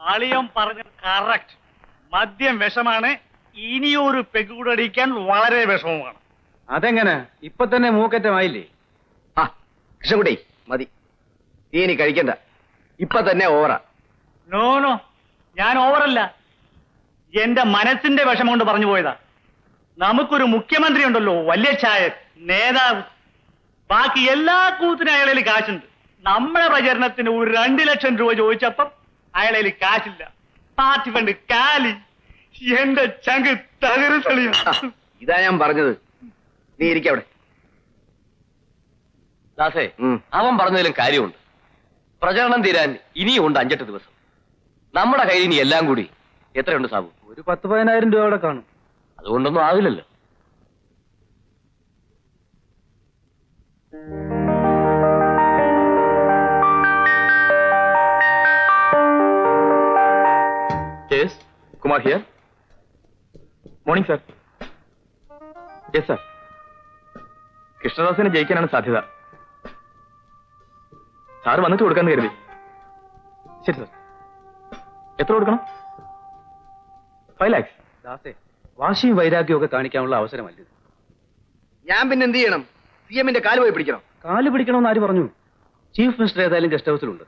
അളിയൻ പറഞ്ഞ കറക്റ്റ് മദ്യം വിഷമാണ്. ഇനിയൊരു പെഗുകൂടെ അടിക്കാൻ വളരെ വിഷമമാണ്. അതെങ്ങനെ? ഇപ്പൊ തന്നെ മൂക്കറ്റമായില്ലേ? ആ കൃഷ്ണൻകുട്ടി മതി. ഇനി കഴിക്കണ്ട. ഇപ്പൊ തന്നെ ഓവറാ നോ നോ ഞാൻ ഓവറല്ല എന്റെ മനസ്സിന്റെ വിഷമം കൊണ്ട് പറഞ്ഞു പോയതാ. നമുക്കൊരു മുഖ്യമന്ത്രി ഉണ്ടല്ലോ വലിയ ചായ നേതാവ്. ബാക്കി എല്ലാ കൂത്തിനും അയാളിൽ കാശുണ്ട്. നമ്മുടെ പ്രചരണത്തിന് ഒരു രണ്ട് ലക്ഷം രൂപ ചോദിച്ചപ്പം അയാളിൽ കാശില്ല. പാർട്ടി ഫണ്ട് കാലി. എന്റെ ചങ്ക് തകരു തെളിയ. ഇതാ ഞാൻ പറഞ്ഞത്. നീ ഇരിക്കവിടെ ദാസേ. അവൻ പറഞ്ഞതിലും കാര്യമുണ്ട്. പ്രചരണം തീരാൻ ഇനിയും ഉണ്ട് അഞ്ചെട്ട് ദിവസം. നമ്മുടെ കയ്യിൽ ഇനി എല്ലാം കൂടി എത്രയുണ്ട് സാബു? ഒരു പത്ത് പതിനായിരം രൂപ അവിടെ കാണും. അതുകൊണ്ടൊന്നും ആവില്ലല്ലോ. Kumar here morning sir yes sir കൃഷ്ണദാസിനെ ജയിക്കാനാണ് സാധ്യത. സാറ് വന്നിട്ട് കൊടുക്കാന്ന് കരുതി. ശരി സർ എത്ര കൊടുക്കണം? ഫൈവ് ലാക്സ് ദാസേ വാശിയും വൈരാഗ്യവും ഒക്കെ കാണിക്കാനുള്ള അവസരമല്ല ഇത്. ഞാൻ പിന്നെ എന്ത് ചെയ്യണം? സി എമ്മിന്റെ കാൽ പോയി പിടിക്കണം? കാൽ പിടിക്കണമെന്ന് ആര് പറഞ്ഞു? ചീഫ് മിനിസ്റ്റർ ഏതായാലും ഗസ്റ്റ് ഹൗസിലുണ്ട്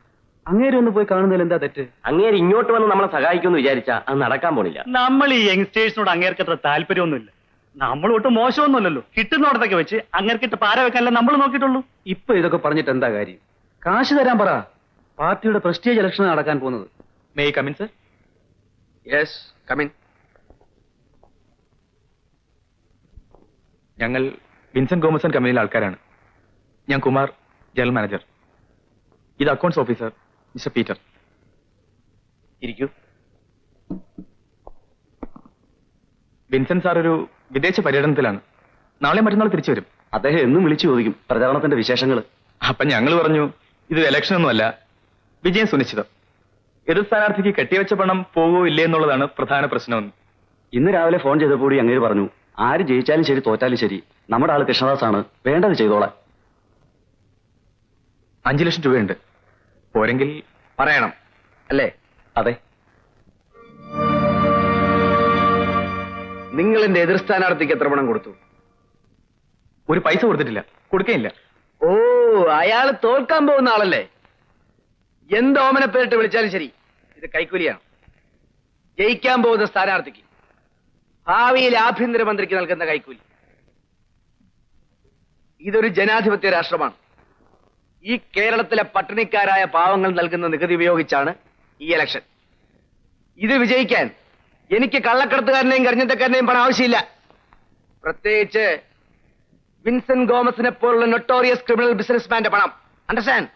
അങ്ങേരെ ഒന്ന് പോയി കാണുന്നതിൽ എന്താ തെറ്റ്? അങ്ങേര് ഇങ്ങോട്ട് വന്ന് നമ്മളെ സഹായിക്കുമെന്ന് വിചാരിച്ചാ അത് നടക്കാൻ പോണില്ല. നമ്മൾ ഈ യങ്സ്റ്റേഴ്സിനോട് അങ്ങേർക്ക് അത്ര താല്പര്യമൊന്നുമില്ല. നമ്മൾ ഒട്ടും മോശമൊന്നുമല്ലല്ലോ കിട്ടുന്നിടത്തൊക്കെ വെച്ച് അങ്ങേർക്കിട്ട് പാര വെക്കാനല്ല നമ്മൾ നോക്കിയിട്ടുള്ളൂ. ഇപ്പൊ ഇതൊക്കെ പറഞ്ഞിട്ട് എന്താ കാര്യം? കാശ് തരാൻ പറ. പാർട്ടിയുടെ പ്രസ്റ്റേജ് ഇലക്ഷൻ നടക്കാൻ പോകുന്നത്. May come in sir yes come in ഞങ്ങൾ വിൻസെന്റ് ഗോമസൺ കമ്പനിയിലെ ആൾക്കാരാണ്. ഞാൻ കുമാർ ജനറൽ മാനേജർ. ഇത് അക്കൗണ്ട്സ് ഓഫീസർ മിസ്റ്റർ പീറ്റർ. ഇരിക്കൂ. വിൻസെന്റ് സാർ ഒരു വിദേശ പര്യടനത്തിലാണ്. നാളെ മറ്റന്നാൾ തിരിച്ചു വരും. അദ്ദേഹം എന്നും വിളിച്ചു ചോദിക്കും പ്രചാരണത്തിന്റെ വിശേഷങ്ങൾ അപ്പൊ ഞങ്ങൾ പറഞ്ഞു ഇത് ഇലക്ഷൻ ഒന്നുമല്ല വിജയം സുനിശ്ചിതം. എതിർ സ്ഥാനാർത്ഥിക്ക് കെട്ടിവെച്ച പണം പോകോ ഇല്ലേ എന്നുള്ളതാണ് പ്രധാന പ്രശ്നമെന്ന് ഇന്ന് രാവിലെ ഫോൺ ചെയ്തപ്പോൾ കൂടി അങ്ങേര് പറഞ്ഞു ആര് ജയിച്ചാലും ശരി തോറ്റാലും ശരി. നമ്മുടെ ആൾ കൃഷ്ണദാസ് ആണ് വേണ്ടത് ചെയ്തോളാം അഞ്ചു ലക്ഷം രൂപയുണ്ട്. പോരെങ്കിൽ പറയണം. അല്ലേ? അതെ. നിങ്ങൾ എന്റെ എതിർ സ്ഥാനാർത്ഥിക്ക് എത്ര പണം കൊടുത്തു? ഒരു പൈസ കൊടുത്തിട്ടില്ല. കൊടുക്കയില്ല. ഓ അയാൾ തോൽക്കാൻ പോകുന്ന ആളല്ലേ? എന്ത് ഓമനപ്പേരിട്ട് വിളിച്ചാലും ശരി. ഇത് കൈക്കൂലിയാണ്. ജയിക്കാൻ പോകുന്ന സ്ഥാനാർത്ഥിക്ക്. ഭാവിയിൽ ആഭ്യന്തരമന്ത്രിക്ക് നൽകുന്ന കൈക്കൂലി. ഇതൊരു ജനാധിപത്യ രാഷ്ട്രമാണ്. ഈ കേരളത്തിലെ പട്ടിണിക്കാരായ പാവങ്ങൾ നൽകുന്ന നികുതി ഉപയോഗിച്ചാണ് ഈ ഇലക്ഷൻ ഇത് വിജയിക്കാൻ എനിക്ക് കള്ളക്കടത്തുകാരനെയും കരഞ്ഞത്തക്കാരനെയും പണം ആവശ്യമില്ല. പ്രത്യേകിച്ച് വിൻസെന്റ് ഗോമസിനെ പോലുള്ള നൊട്ടോറിയസ് ക്രിമിനൽ ബിസിനസ്മാന്റെ പണം. അണ്ടർസ്റ്റാൻഡ്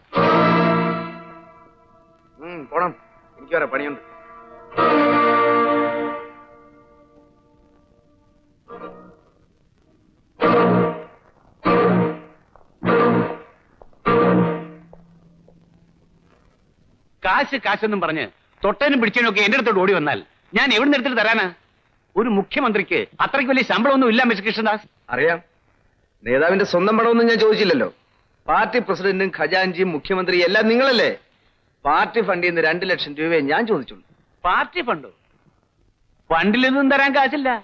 പോണം. എനിക്ക് വേറെ പണിയുണ്ട്. കാശ് കാശെന്നും പറഞ്ഞ് തൊട്ടനും പിടിച്ചതിനൊക്കെ ഒക്കെ എന്റെ അടുത്തോട്ട് ഓടി വന്നാൽ ഞാൻ എവിടെ നിന്ന് എടുത്തിട്ട് തരാനാ? ഒരു മുഖ്യമന്ത്രിക്ക് അത്രയ്ക്ക് വലിയ ശമ്പളമൊന്നും ഇല്ല മിസ് കൃഷ്ണദാസ്. അറിയാം. നേതാവിന്റെ സ്വന്തം പണമൊന്നും ഞാൻ ചോദിച്ചില്ലല്ലോ. പാർട്ടി പ്രസിഡന്റും ഖജാൻജിയും മുഖ്യമന്ത്രിയും എല്ലാം നിങ്ങളല്ലേ? പാർട്ടി ഫണ്ടിൽ നിന്ന് രണ്ട് ലക്ഷം രൂപയെ ഞാൻ ചോദിച്ചുള്ളൂ. പാർട്ടി ഫണ്ടോ? ഫണ്ടിലൊന്നും തരാൻ കാശില്ല.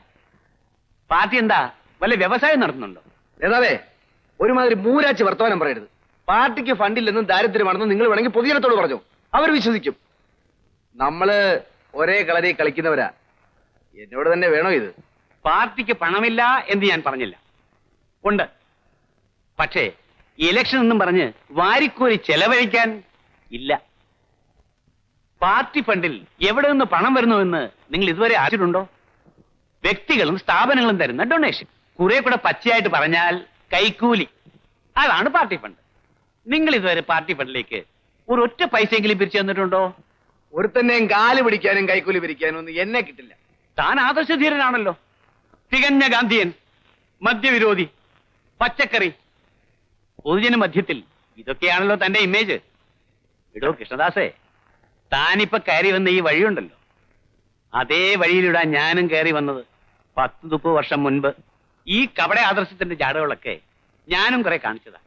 പാർട്ടി എന്താ വല്ല വ്യവസായം നടത്തുന്നുണ്ടോ? നേതാവേ ഒരുമാതിരി മൂരാച്ച് വർത്തമാനം പറയരുത്. പാർട്ടിക്ക് ഫണ്ടില്ലെന്നും ദാരിദ്ര്യമാണെന്നും നിങ്ങൾ വേണമെങ്കിൽ പൊതുജനത്തോട് പറഞ്ഞു. അവർ വിശ്വസിക്കും. നമ്മൾ ഒരേ കളരി കളിക്കുന്നവരാ. എന്നോട് തന്നെ വേണോ ഇത്? പാർട്ടിക്ക് പണമില്ല എന്ന് ഞാൻ പറഞ്ഞില്ല. ഉണ്ട്. പക്ഷേ ഇലക്ഷൻ എന്നും പറഞ്ഞ് വാരിക്കോരി ചെലവഴിക്കാൻ ഇല്ല. പാർട്ടി ഫണ്ടിൽ എവിടെ നിന്ന് പണം വരുന്നുവെന്ന് നിങ്ങൾ ഇതുവരെ അറിഞ്ഞിട്ടുണ്ടോ? വ്യക്തികളും സ്ഥാപനങ്ങളും തരുന്ന ഡൊണേഷൻ. കുറെ കൂടെ പച്ചയായിട്ട് പറഞ്ഞാൽ കൈക്കൂലി. അതാണ് പാർട്ടി ഫണ്ട്. നിങ്ങൾ ഇതുവരെ പാർട്ടി ഫണ്ടിലേക്ക് ഒരു ഒറ്റ പൈസയെങ്കിലും പിരിച്ചു തന്നിട്ടുണ്ടോ? ഒരുത്തന്നെയും കാൽ പിടിക്കാനും കൈക്കൂലി പിരിക്കാനും ഒന്നും എന്നെ കിട്ടില്ല. താൻ ആദർശധീരനാണല്ലോ. തികഞ്ഞ ഗാന്ധിയൻ മദ്യവിരോധി പച്ചക്കറി. പൊതുജന മധ്യത്തിൽ ഇതൊക്കെയാണല്ലോ തന്റെ ഇമേജ് ഇടോ കൃഷ്ണദാസേ താനിപ്പോ കയറി വന്ന ഈ വഴിയുണ്ടല്ലോ. അതേ വഴിയിലൂടെ ഞാനും കയറി വന്നത് പത്ത് മുപ്പത് വർഷം മുൻപ് ഈ കപട ആദർശത്തിന്റെ ജാടകളൊക്കെ ഞാനും കുറെ കാണിച്ചതാ.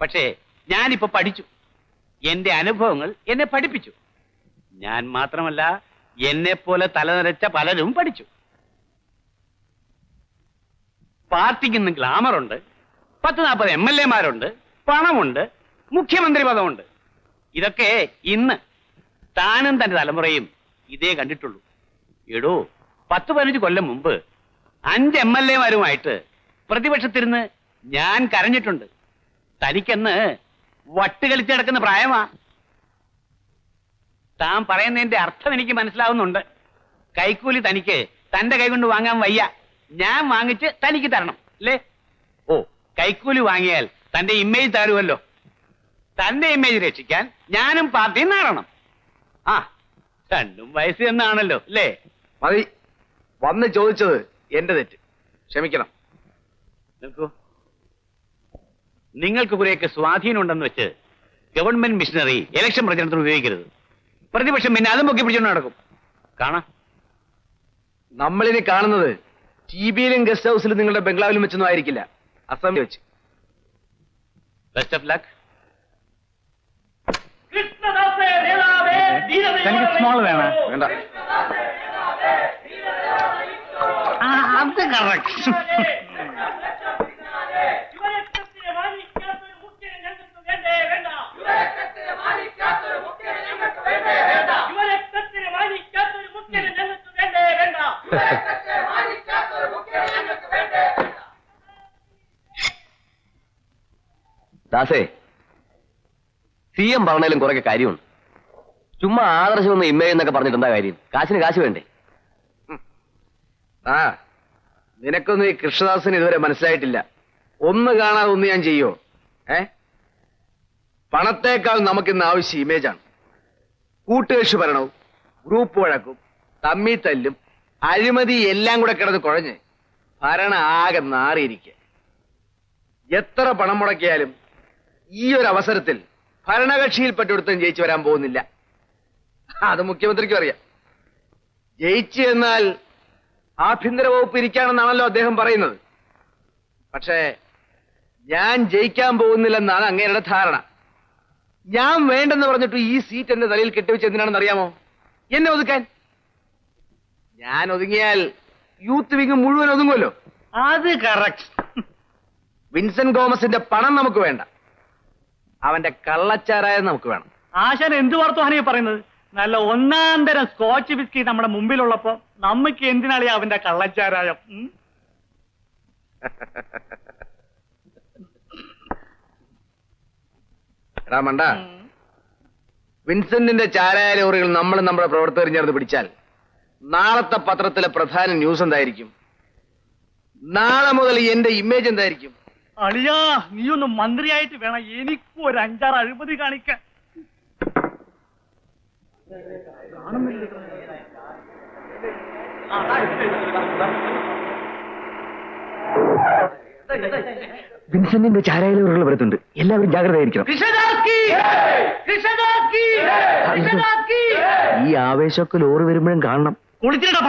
പക്ഷേ ഞാനിപ്പോ പഠിച്ചു. എന്റെ അനുഭവങ്ങൾ എന്നെ പഠിപ്പിച്ചു. ഞാൻ മാത്രമല്ല എന്നെ പോലെ തലനിരച്ച പലരും പഠിച്ചു. പാർട്ടിക്ക് ഇന്ന് ഗ്ലാമറുണ്ട് പത്ത് നാൽപ്പത് എം എൽ എമാരുണ്ട് പണമുണ്ട് മുഖ്യമന്ത്രി പദമുണ്ട്. ഇതൊക്കെ ഇന്ന് താനും തന്റെ തലമുറയും ഇതേ കണ്ടിട്ടുള്ളൂ. എടോ പത്ത് പതിനഞ്ച് കൊല്ലം മുമ്പ് അഞ്ച് എം എൽ എമാരുമായിട്ട് പ്രതിപക്ഷത്തിരുന്ന് ഞാൻ കരഞ്ഞിട്ടുണ്ട്. തനിക്കെന്ന് വട്ട് കളിച്ച് കിടക്കുന്ന പ്രായമാ. താൻ പറയുന്നതിന്റെ അർത്ഥം എനിക്ക് മനസ്സിലാവുന്നുണ്ട്. കൈക്കൂലി തനിക്ക് തന്റെ കൈകൊണ്ട് വാങ്ങാൻ വയ്യ. ഞാൻ വാങ്ങിച്ച് തനിക്ക് തരണം അല്ലേ? ഓ കൈക്കൂലി വാങ്ങിയാൽ തന്റെ ഇമേജ് തരുമല്ലോ തന്റെ ഇമേജ് രക്ഷിക്കാൻ ഞാനും പാർട്ടി നേടണം. ആ രണ്ടും വയസ്സ് എന്നാണല്ലോ അല്ലേ? മതി. വന്ന് ചോദിച്ചത് എന്റെ തെറ്റ്. ക്ഷമിക്കണം. നിൽക്കൂ. നിങ്ങൾക്ക് കുറെയൊക്കെ സ്വാധീനമുണ്ടെന്ന് വെച്ച് ഗവൺമെന്റ് മിഷനറി ഇലക്ഷൻ പ്രചരണത്തിന് ഉപയോഗിക്കരുത്. പ്രതിപക്ഷം പിന്നെ അതും പൊക്കി പിടിച്ചോണ്ട് നടക്കും. കാണാം. നമ്മളിനി കാണുന്നത് ടി ബിയിലും ഗസ്റ്റ് ഹൗസിലും നിങ്ങളുടെ ബംഗ്ലാവിലും വെച്ചൊന്നും ആയിരിക്കില്ല. അസം വെച്ച്. ബെസ്റ്റ് ഓഫ് ലക്ക് തനിക്ക് സ്മോൾ വേണം. വേണ്ട. ആ, അത് കറക്റ്റ് ദാസേ സി എം പറഞ്ഞാലും കുറെ കാര്യമുണ്ട്. ചുമ്മാ ആദർശം ഒന്ന് ഇമ്മേ എന്നൊക്കെ പറഞ്ഞിട്ട് എന്താ കാര്യം? കാശിന് കാശ് വേണ്ടേ? ആ നിനക്കൊന്നും ഈ കൃഷ്ണദാസിന് ഇതുവരെ മനസ്സിലായിട്ടില്ല. ഒന്ന് കാണാതെ ഒന്ന് ഞാൻ ചെയ്യോ? ഏ? പണത്തേക്കാൾ നമുക്കിന്ന് ആവശ്യം ഇമേജാണ്. കൂട്ടുകക്ഷി ഭരണവും ഗ്രൂപ്പ് വഴക്കും തമ്മി തല്ലും അഴിമതി എല്ലാം കൂടെ കിടന്ന് കുഴഞ്ഞ് ഭരണ ആകെ നാറിയിരിക്കുക എത്ര പണം മുടക്കിയാലും ഈ ഒരു അവസരത്തിൽ ഭരണകക്ഷിയിൽപ്പെട്ടൊരുത്തൻ ജയിച്ചു വരാൻ പോകുന്നില്ല. അത് മുഖ്യമന്ത്രിക്കും അറിയാം. ജയിച്ചു എന്നാൽ ആഭ്യന്തര വകുപ്പ് ഇരിക്കാണെന്നാണല്ലോ അദ്ദേഹം പറയുന്നത്. പക്ഷേ ഞാൻ ജയിക്കാൻ പോകുന്നില്ലെന്നാണ് അങ്ങേരുടെ ധാരണ. ഞാൻ വേണ്ടെന്ന് പറഞ്ഞിട്ട് ഈ സീറ്റ് എന്റെ തലയിൽ കെട്ടിവെച്ച് എന്തിനാണെന്ന് അറിയാമോ എന്നെ ഒതുക്കാൻ. ഞാൻ ഒതുങ്ങിയാൽ യൂത്ത് വിങ് മുഴുവൻ ഒതുങ്ങുമല്ലോ? അത് കറക്റ്റ് വിൻസെന്റ് ഗോമസിന്റെ പണം നമുക്ക് വേണ്ട. അവന്റെ കള്ളച്ചാരായം നമുക്ക് വേണം. ആശാൻ എന്ത് വർത്തമാനം പറയുന്നത്? നല്ല ഒന്നാം തരം സ്കോച്ച് ബിസ്കി നമ്മുടെ മുമ്പിലുള്ളപ്പോ നമുക്ക് എന്തിനാളി അവന്റെ കള്ളച്ചാരായം? എടാ മണ്ട വിൻസെന്റിന്റെ ചാരായ ലോറികൾ നമ്മൾ നമ്മുടെ പ്രവർത്തകർ ചേർന്ന് പിടിച്ചാൽ നാളത്തെ പത്രത്തിലെ പ്രധാന ന്യൂസ് എന്തായിരിക്കും? നാളെ മുതൽ എന്റെ ഇമേജ് എന്തായിരിക്കും? അളിയാ നീ ഒന്ന് മന്ത്രിയായിട്ട് വേണം. എനിക്കും ഒരു അഞ്ചാറ് അഴിമതി കാണിക്കാൻ. വിൻസെന്റിന്റെ ചാരായ വരുന്നുണ്ട് വരുത്തുണ്ട്. എല്ലാവരും ജാഗ്രത ആയിരിക്കണം ഈ ആവേശമൊക്കെ ലോറി വരുമ്പോഴും കാണണം. കുളിച്ചിട്ടാ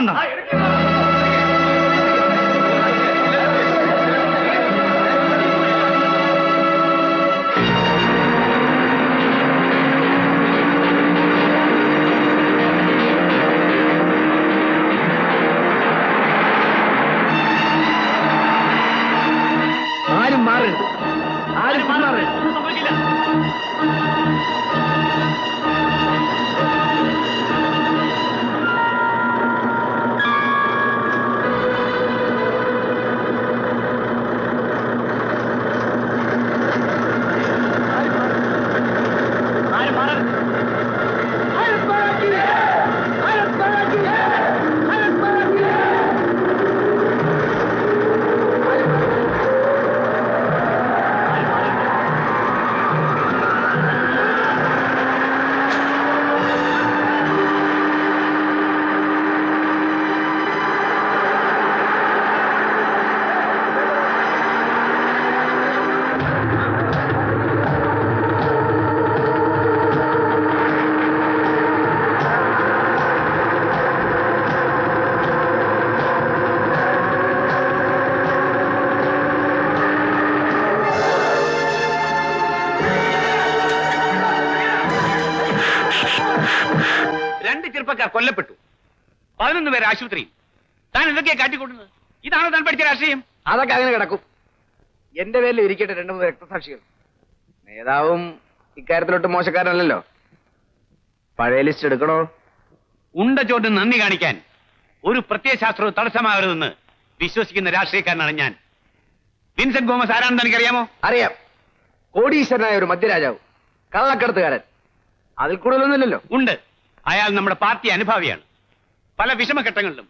പേര് ആശുപത്രിയിൽ താൻ എന്തൊക്കെയാ കാട്ടിക്കൂട്ടുന്നത്? ഇതാണോ താൻ പഠിച്ച രാഷ്ട്രീയം? അതൊക്കെ അങ്ങനെ കിടക്കും. എന്റെ പേരിൽ ഇരിക്കട്ടെ രണ്ടു മൂന്ന് രക്തസാക്ഷികൾ നേതാവും ഇക്കാര്യത്തിലോട്ട് മോശക്കാരനല്ലല്ലോ. പഴയ ലിസ്റ്റ് എടുക്കണോ? ഉണ്ട ചോദ്യം നന്ദി കാണിക്കാൻ ഒരു പ്രത്യയശാസ്ത്രവും തടസ്സമാകരുതെന്ന് വിശ്വസിക്കുന്ന രാഷ്ട്രീയക്കാരനാണ് ഞാൻ. വിൻസെന്റ് ഗോമസ് ആരാണെന്ന് എനിക്കറിയാമോ? അറിയാം. കോടീശ്വരനായ ഒരു മധ്യരാജാവ്. കള്ളക്കടത്തുകാരൻ. അതിൽ കൂടുതലൊന്നുമില്ലല്ലോ. ഉണ്ട്. അയാൾ നമ്മുടെ പാർട്ടി അനുഭാവിയാണ്. പല വിഷമഘട്ടങ്ങളിലും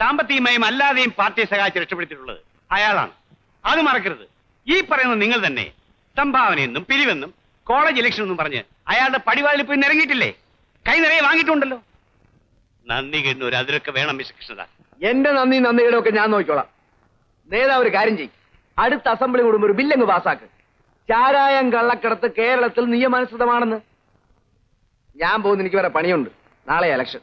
സാമ്പത്തികമായും അല്ലാതെയും പാർട്ടിയെ സഹായിച്ച് രക്ഷപ്പെടുത്തിയിട്ടുള്ളത് അയാളാണ്. അത് മറക്കരുത്. ഈ പറയുന്ന നിങ്ങൾ തന്നെ സംഭാവനയെന്നും പിരിവെന്നും കോളേജ് ഇലക്ഷൻ എന്നും പറഞ്ഞ് അയാളുടെ പടിവാതിൽ പോയി ഇറങ്ങിയിട്ടില്ലേ കൈ നിറയെ വാങ്ങിയിട്ടുണ്ടല്ലോ. നന്ദി കിട്ടുന്ന ഒരു അതിരൊക്കെ വേണം മിസ്റ്റർ കൃഷ്ണദാസ് എന്റെ നന്ദി നന്ദിയുടെ ഒക്കെ ഞാൻ നോക്കിക്കോളാം. നേതാവ് ഒരു കാര്യം ചെയ്യും. അടുത്ത അസംബ്ലി കൂടുമ്പോൾ ഒരു ബില്ലങ്ങ് പാസ്സാക്ക് ചാരായം കള്ളക്കടത്ത് കേരളത്തിൽ നിയമാനുസൃതമാണെന്ന്. ഞാൻ പോകുന്ന എനിക്ക് വേറെ പണിയുണ്ട്. നാളെ ഇലക്ഷൻ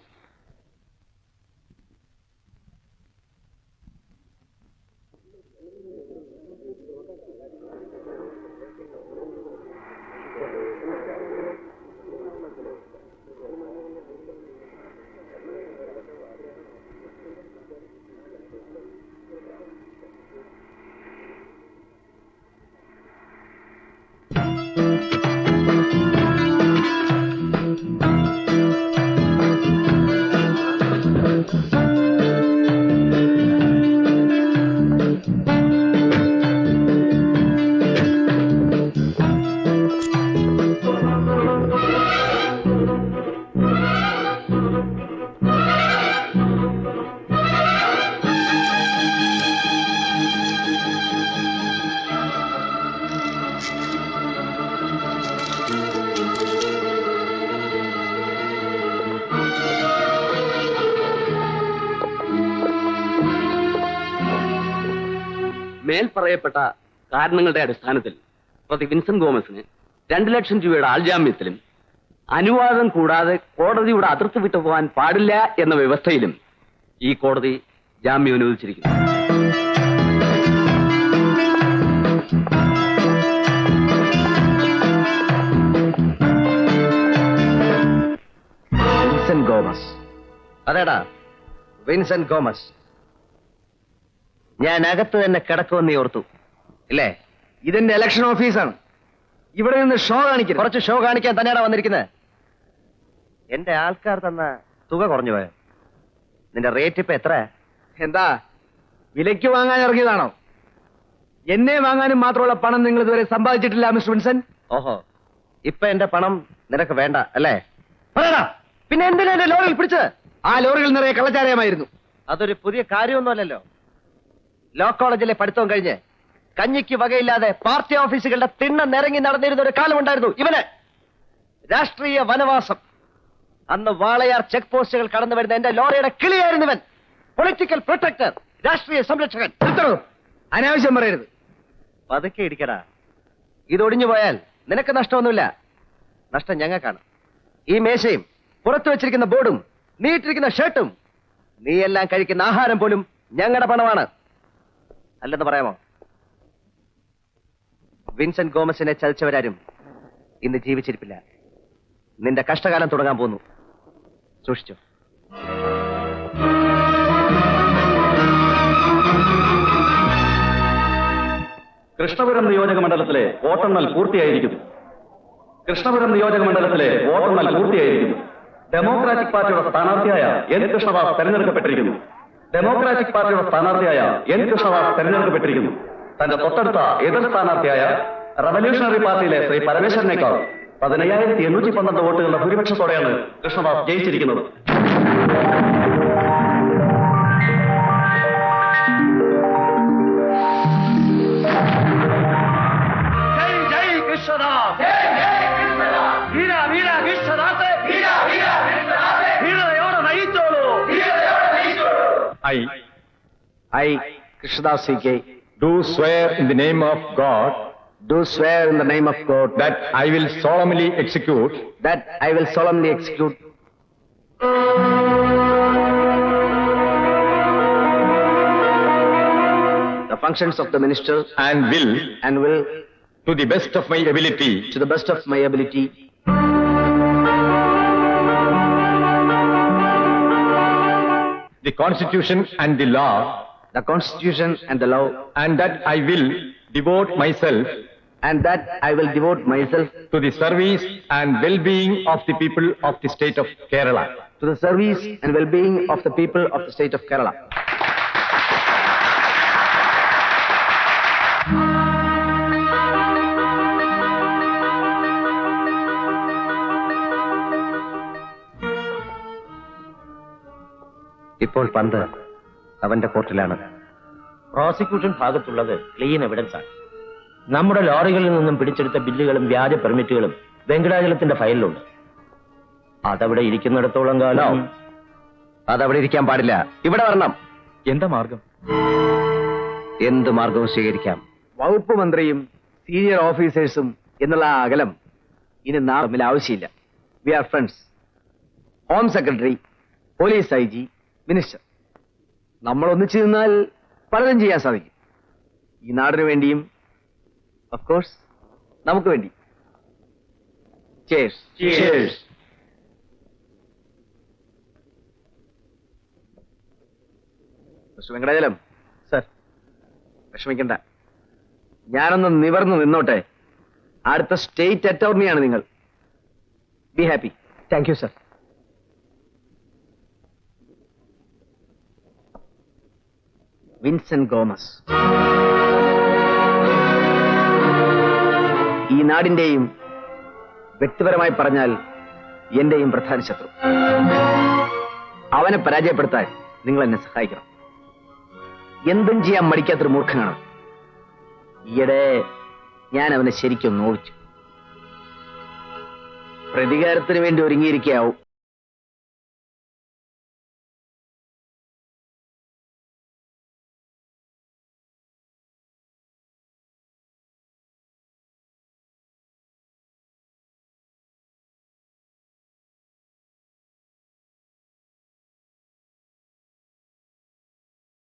മേൽപ്പറയപ്പെട്ട കാരണങ്ങളുടെ അടിസ്ഥാനത്തിൽ പ്രതി വിൻസെന്റ് ഗോമസിന് രണ്ടു ലക്ഷം രൂപയുടെ ആൾജാമ്യത്തിലും അനുവാദം കൂടാതെ കോടതിയുടെ അതിർത്തി വിട്ടു പോകാൻ പാടില്ല എന്ന വ്യവസ്ഥയിലും ഈ കോടതി ജാമ്യം അനുവദിച്ചിരിക്കുന്നു. Vincent Gomez. അതേടാ വിൻസെന്റ് ഗോമസ്. ഞാൻ അകത്ത് തന്നെ കിടക്കുമെന്ന് ഓർത്തു. ഇല്ലേ? ഇതെന്റെ ഇലക്ഷൻ ഓഫീസാണ് ഇവിടെ നിന്ന് ഷോ കാണിക്കും കുറച്ച് ഷോ കാണിക്കാൻ തന്നെയാണ് വന്നിരിക്കുന്നത് എന്റെ ആൾക്കാർ തന്ന തുക കുറഞ്ഞു പോയോ? നിന്റെ റേറ്റ് ഇപ്പൊ എത്ര? എന്താ? വിലയ്ക്ക് വാങ്ങാൻ ഇറങ്ങിയതാണോ? എന്നെ വാങ്ങാനും മാത്രമുള്ള പണം നിങ്ങൾ ഇതുവരെ സമ്പാദിച്ചിട്ടില്ല മിസ്റ്റർ വിൻസൻ. ഓഹോ. ഇപ്പൊ എന്റെ പണം നിനക്ക് വേണ്ട അല്ലേ? പറയടാ പിന്നെ എന്തിനാ എന്റെ ലോറിയിൽ പിടിച്ചത്? ആ ലോറികൾ നിറയെ കള്ളച്ചാരയമായിരുന്നു. അതൊരു പുതിയ കാര്യമൊന്നുമല്ലല്ലോ. ലോ കോളേജിലെ പഠിത്തവും കഴിഞ്ഞ് കഞ്ഞിക്ക് വകയില്ലാതെ പാർട്ടി ഓഫീസുകളുടെ തിണ്ണ നിറങ്ങി നടന്നിരുന്ന ഒരു കാലമുണ്ടായിരുന്നു ഇവന്. രാഷ്ട്രീയ വനവാസം. അന്ന് വാളയാർ ചെക്ക് പോസ്റ്റുകൾ കടന്നു വരുന്ന എന്റെ ലോറിയുടെ കിളിയായിരുന്നു ഇവൻ. പൊളിറ്റിക്കൽ പ്രൊട്ടക്ടർ രാഷ്ട്രീയ സംരക്ഷകൻ. അനാവശ്യം പറയരുത്. പതുക്കെ ഇടിക്കടാ. ഇത് ഒടിഞ്ഞു പോയാൽ നിനക്ക് നഷ്ടമൊന്നുമില്ല. നഷ്ടം ഞങ്ങൾക്കാണ്. ഈ മേശയും പുറത്തു വെച്ചിരിക്കുന്ന ബോർഡും നീട്ടിരിക്കുന്ന ഷർട്ടും നീ എല്ലാം കഴിക്കുന്ന ആഹാരം പോലും ഞങ്ങളുടെ പണമാണ്. അല്ലെന്ന് പറയാമോ? വിൻസെന്റ് ഗോമസിനെ ചതിച്ചവരാരും ഇന്ന് ജീവിച്ചിരിപ്പില്ല. നിന്റെ കഷ്ടകാലം തുടങ്ങാൻ പോന്നു സൂക്ഷിച്ചു. കൃഷ്ണപുരം നിയോജക മണ്ഡലത്തിലെ വോട്ടെണ്ണൽ പൂർത്തിയായിരിക്കുന്നു. കൃഷ്ണപുരം നിയോജക മണ്ഡലത്തിലെ വോട്ടെണ്ണൽ പൂർത്തിയായിരിക്കുന്നു. ഡെമോക്രാറ്റിക് പാർട്ടിയുടെ സ്ഥാനാർത്ഥിയായ എൻ കൃഷ്ണദാസ് തെരഞ്ഞെടുക്കപ്പെട്ടിരിക്കുന്നു. ഡെമോക്രാറ്റിക് പാർട്ടിയുടെ സ്ഥാനാർത്ഥിയായ എൻ കൃഷ്ണദാസ് തെരഞ്ഞെടുക്കപ്പെട്ടിരിക്കുന്നു. തന്റെ തൊട്ടടുത്ത എതിർ സ്ഥാനാർത്ഥിയായ റവല്യൂഷണറി പാർട്ടിയിലെ ശ്രീ പരമേശ്വരനേക്കാൾ പതിനയ്യായിരത്തി എണ്ണൂറ്റി പന്ത്രണ്ട് വോട്ടുകളുടെ ഭൂരിപക്ഷത്തോടെയാണ് Krishnadas ജയിച്ചിരിക്കുന്നത്. I, I, Krishnadas C.K., do swear in the name of God do swear in the name of God that I will solemnly execute that I will solemnly execute the functions of the minister and will and will to the best of my ability to the best of my ability the Constitution and the law, the Constitution and the law, and that I will devote myself and that I will devote myself to the service and well-being of the people of the state of Kerala. to the service and well-being of the people of the state of Kerala. ഇപ്പോൾ പന്ത് അവന്റെ കോർട്ടിലാണ്. Prosecution ഭാഗത്തുള്ളത് clean evidence ആണ്. നമ്മുടെ ലോറികളിൽ നിന്നും പിടിച്ചെടുത്ത ബില്ലുകളും വ്യാജ പെർമിറ്റുകളും വെങ്കടാചലത്തിന്റെ ഫയലിലുണ്ട്. അതവിടെ ഇരിക്കുന്നിടത്തോളം കാലം അതവിടെ ഇരിക്കാൻ പാടില്ല. ഇവിടെ വരണം. എന്താ മാർഗം? എന്ത് മാർഗവും സ്വീകരിക്കാം. വകുപ്പ് മന്ത്രിയും സീനിയർ ഓഫീസേഴ്സും എന്നുള്ള ആ അകലം ഇനി നാം തമ്മിൽ ആവശ്യമില്ല. We are friends home secretary police I G minister നമ്മൾ ഒന്നിച്ചു നിന്നാൽ പലതും ചെയ്യാൻ സാധിക്കും. ഈ നാടിനു വേണ്ടിയും ഓഫ് കോഴ്സ് നമുക്ക് വേണ്ടി cheers cheers mister Venkatachalam sir. വിഷമിക്കണ്ട. ഞാനൊന്ന് നിവർന്നു നിന്നോട്ടെ. അടുത്ത സ്റ്റേറ്റ് അറ്റോർണിയാണ് നിങ്ങൾ. Be happy thank you sir. Vincent Gomez. ഈ നാടിന്റെയും വ്യക്തിപരമായി പറഞ്ഞാൽ എന്റെയും പ്രധാന ശത്രു. അവനെ പരാജയപ്പെടുത്താൻ നിങ്ങൾ എന്നെ സഹായിക്കണം. എന്തും ചെയ്യാൻ മടിക്കാത്തൊരു മൂർഖനാണ്. ഈയിടെ ഞാൻ അവനെ ശരിക്കും നോവിച്ചു പ്രതികാരത്തിന് വേണ്ടി ഒരുങ്ങിയിരിക്കാവും